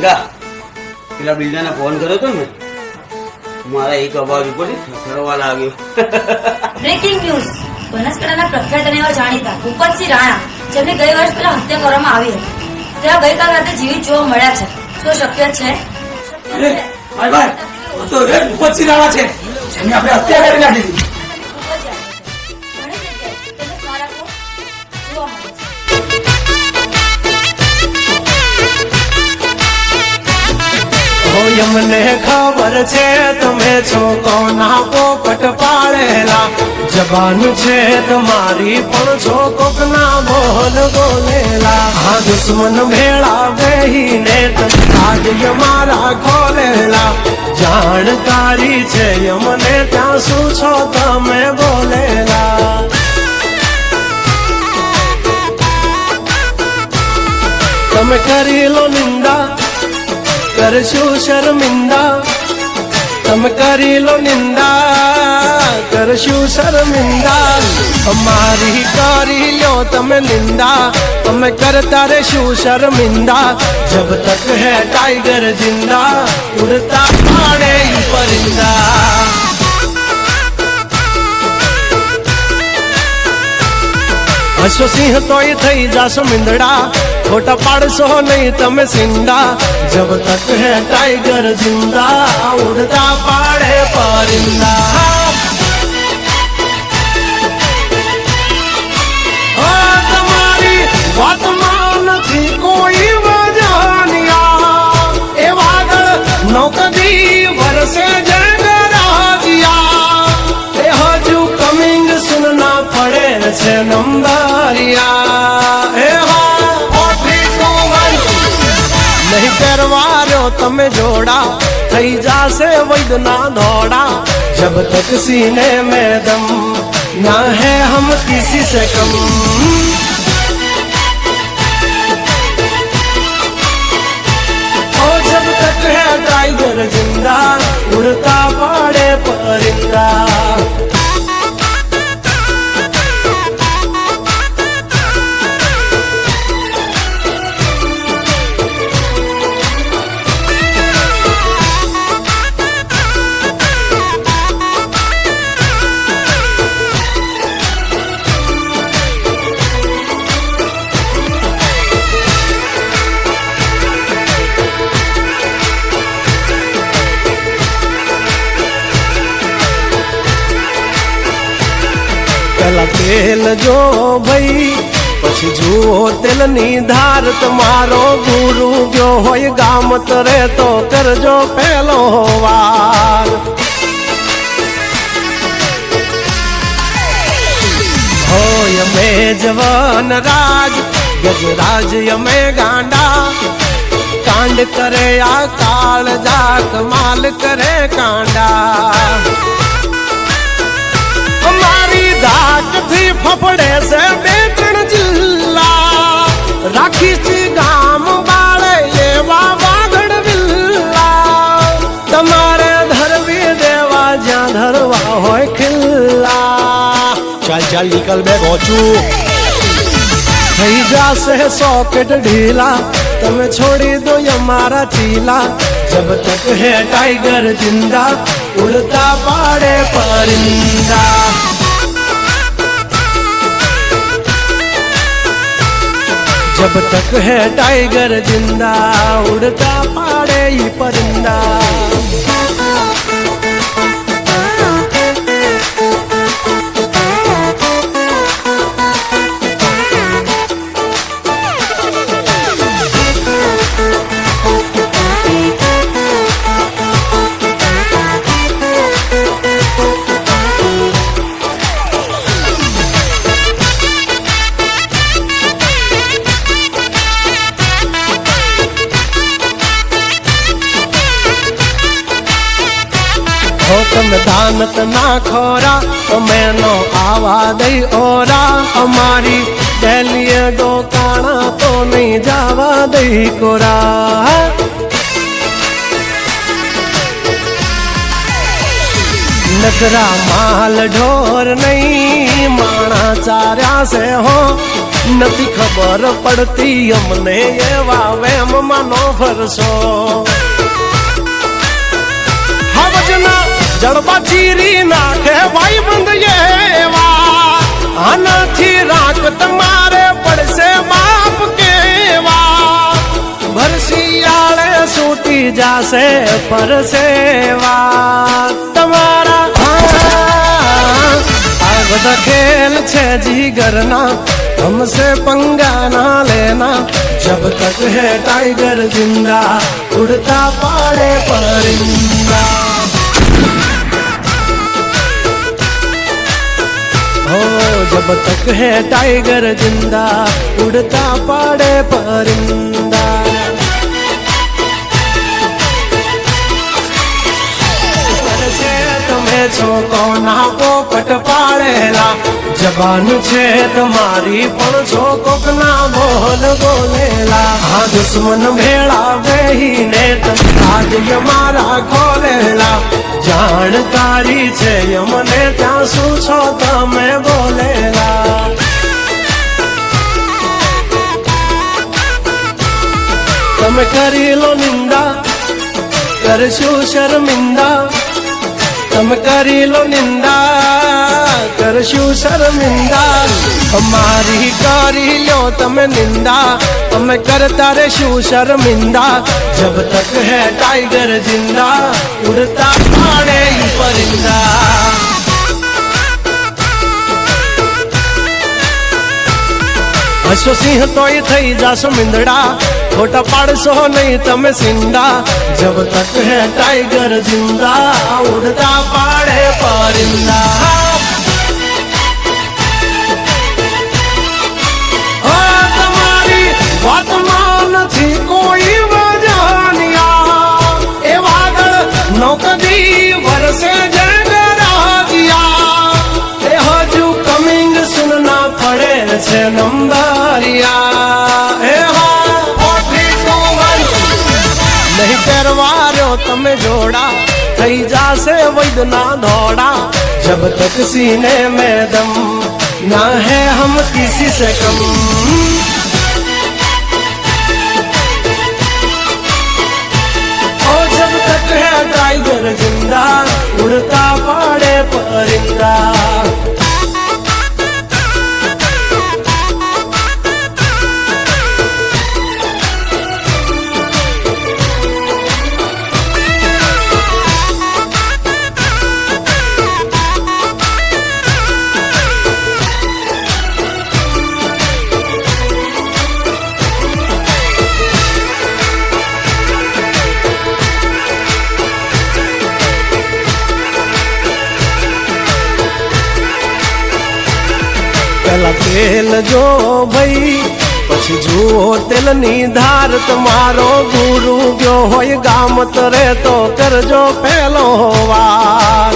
ગંગા. પેલા બીજાને ફોન કર્યો હતો ને મારા એક અવાજ ઉપર થરવા લાગ્યો. બ્રેકિંગ ન્યૂઝ બનાસકાંઠાના પ્રખ્યાત અને એવા જાણીતા ભૂપતસિંહ રાણા જેમને ગઈ વર્ષ પહેલા હત્યા કરવામાં આવી હતી. તેઓ ગઈકાલ રાતે જીવિત જોવા મળ્યા છે. શું શક્ય છે? ભૂપતસિંહ રાણા છે જેની આપણે હત્યા કરી નાખી હોય મને ખબર છે તમે છો કોના પોપટ પાડેલા જબાન છે તમારી, પણ છો કોકના બોલ બોલેલા. આ દુશ્મન ભેળા બેહીને તમે મારા ખોલેલા. જાણકારી છે યમને ત્યાં શું છો તમે બોલેલા. તમે કરી લો કરશું શરમિંદા. તમે કરી લો નિંદા. કરશું શરમિંદા. અમારી કરી લો તમે નિંદા. તમે કરતા રહેશું શરમિંદા. જબ તક હે ટાઈગર જિંદા. ઉડતા પાડે પરિંદા હસો સિંહ તોય થઈ જાશો મીંદડા. छोटा पाड़ सो नहीं तो तम सिंदा जब तक है टाइगर ज़िंदा, उड़ता पाड़े परिंदा। ओ तुम्हारी बात तमें जोड़ा थी जा से वैदना दौड़ा जब तक सीने में दम ना है हम किसी से कम। પેલા તેલ જો ભાઈ પછી જુઓ તેલની ધાર તમારો ગુરુ ગયો હોય ગામ તરે તો કરજો પેલો વાર હોય અમે જવાન રાજ ગજરાજ અમે ગાંડા કાંડ કરે આ કાળ જા કમાલ કરે કાંડા ફફડે છે બે ત્રણ જિલ્લા રાખીશ ગામ બાળે એવા વાગડ વિલ્લા તમારે ધરવી દેવા જ્યાં ધરવા હોય ખિલ્લા ચાલ ચાલ નીકળ બે ગોચું થઈ જાશે સોકેટ ઢીલા તમે છોડી દો અમારા ચીલા જબ તક હે ટાઈગર જિંદા ઉડતા પાડે પરિંદા जब तक है टाइगर ज़िंदा उड़ता पाड़े ही परिंदा। તમે ના ખોરા, અમે નો આવા દઈ ઓરા. અમારી ડેલીએ દોકાણા તો નહીં જાવા દઈ કોરા. નકરા માલ ઢોર નહીં, માણા ચાર્યા છે હો. નથી ખબર પડતી અમને એવા વેમમાં નો ફરશો હવજના જડબા ચીરી નાખે ભાઈ બંધ એવા આનાથી રાખ તમારે પડશે બાપ કેવા ભરશિયાળે સૂટી જાશે પરસેવા તમારા આ બધા ખેલ છે જીગરના हमसे पंगा ना लेना जब तक है टाइगर जिंदा उड़ता पाड़े परिंदा हो, जब तक है टाइगर ज़िंदा, उड़ता पाड़े परिंदा। तुम्हें छोको ना को पट पाड़ेला। जबान छे तुम्हारी पर छो को ना बोल बोलेला। हाँ दुश्मन भेड़ा બેહીને તમે રાજ્ય મારા ખોલેલા. જાણકારી છે યમને ત્યાં શું છો તમે બોલેલા. તમે કરી લો નિંદા, કરશું શર્મિંદા. તમે કરી લો નિંદા. કરશું શર્મિંદા અમારી કરી લો તમે નિંદા અમે કરતા રહેશું શર્મિંદા જબ તક હે ટાઈગર જિંદા ઉડતા પાડે ઈ પરિંદા હશો સિંહ તોય થઈ જાશો મીંદડા ખોટા પાડશો નહીં તમે સિંગા જબ તક હે ટાઈગર જિંદા ઉડતા પાડે પરિંદા પડે છે નંબરિયા એ હા ફોર્ટી ટુ વન નહીં પહેરવાર્યો તમે જોડા થઈ જાશે વૈદના ધોડા જબ તક સીને में दम ना है हम किसी से कम ओ जब तक है टाइगर जिंदा उड़ता पाड़े परिंदा પેલા તેલ જો ભાઈ, પછી જુઓ તેલની ધાર, તમારો ગુરુ ગયો હોય ગામ તરે તો કરજો પેલો વાર.